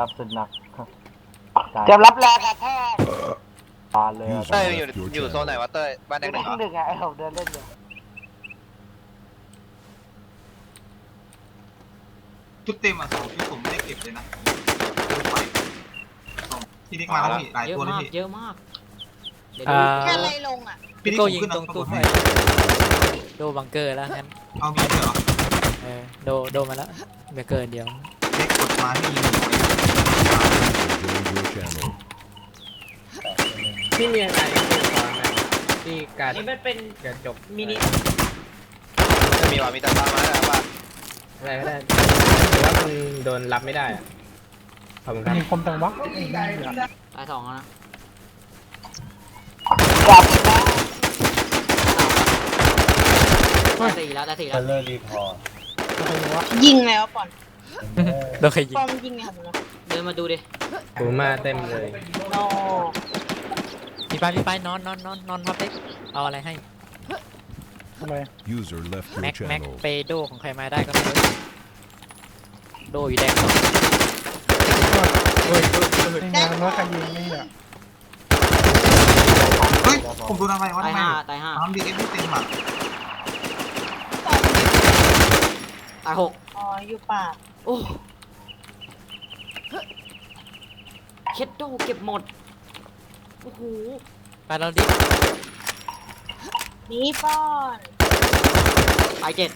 รับสุดหนักเตรียมรับแรงกระแทกตาเลยเต้ยอยู่อยู่โซนไหนวะเต้ยบ้านแดงหนึ่งเหรอหนึ่งอะไอ้ผมเดินเล่นอยู่ชุดเต็มอะสองชุดผมไม่ได้เก็บเลยนะชุดไฟสองพี่นิกมาแล้วพี่หลายเยอะตัวเลยมากพี่เยอะมากเดี๋ยวอ่าดูแค่อะไรลงอะ พี่นิกโก้ผมยิงขึ้นตรงนะตู้กดไฟให้โดบังเกอร์แล้วงั้นเอามีด้วยเหรอเออโดโดมาแล้วเบเกอร์เดียว เล็กกดมาให้ยิงหนูไว้ Join your channel. ที่มีอะไรที่สอนนะที่การนี่มันเป็นกระจกมินิจะมีว่ามีตาตามาแล้วว่าอะไรก็ได้แต่ว่ามันโดนรับไม่ได้อะขอบคุณครับยิงคมจังวะตายสองแล้วนะกลับนะตายสี่แล้วตายสี่แล้ว เลอร์รีพอร์ตยิงแล้วก่อน โดนใครยิง ปอมยิงไงผมนะเดินมาดูดิกูมาเต็มเลยโนพี่ไปพี่ไปนอนนอนนอนนอนพับเด็กเอาอะไรให้ User left your แม็กแม็ก channel. เปโดของใครมาได้ก็ซื้อโดอยู่แดงสองได้เฮ้ย ผมโดนอะไรวะตายทำไมห้าตายห้าทำดีเอ็มไม่เต็มอะตายหกอ๋ออยู่ปาก โอ้เช็ดโดเก็บหมด โอ้โห ไปเราดินี่ป้อนตายเจ็ด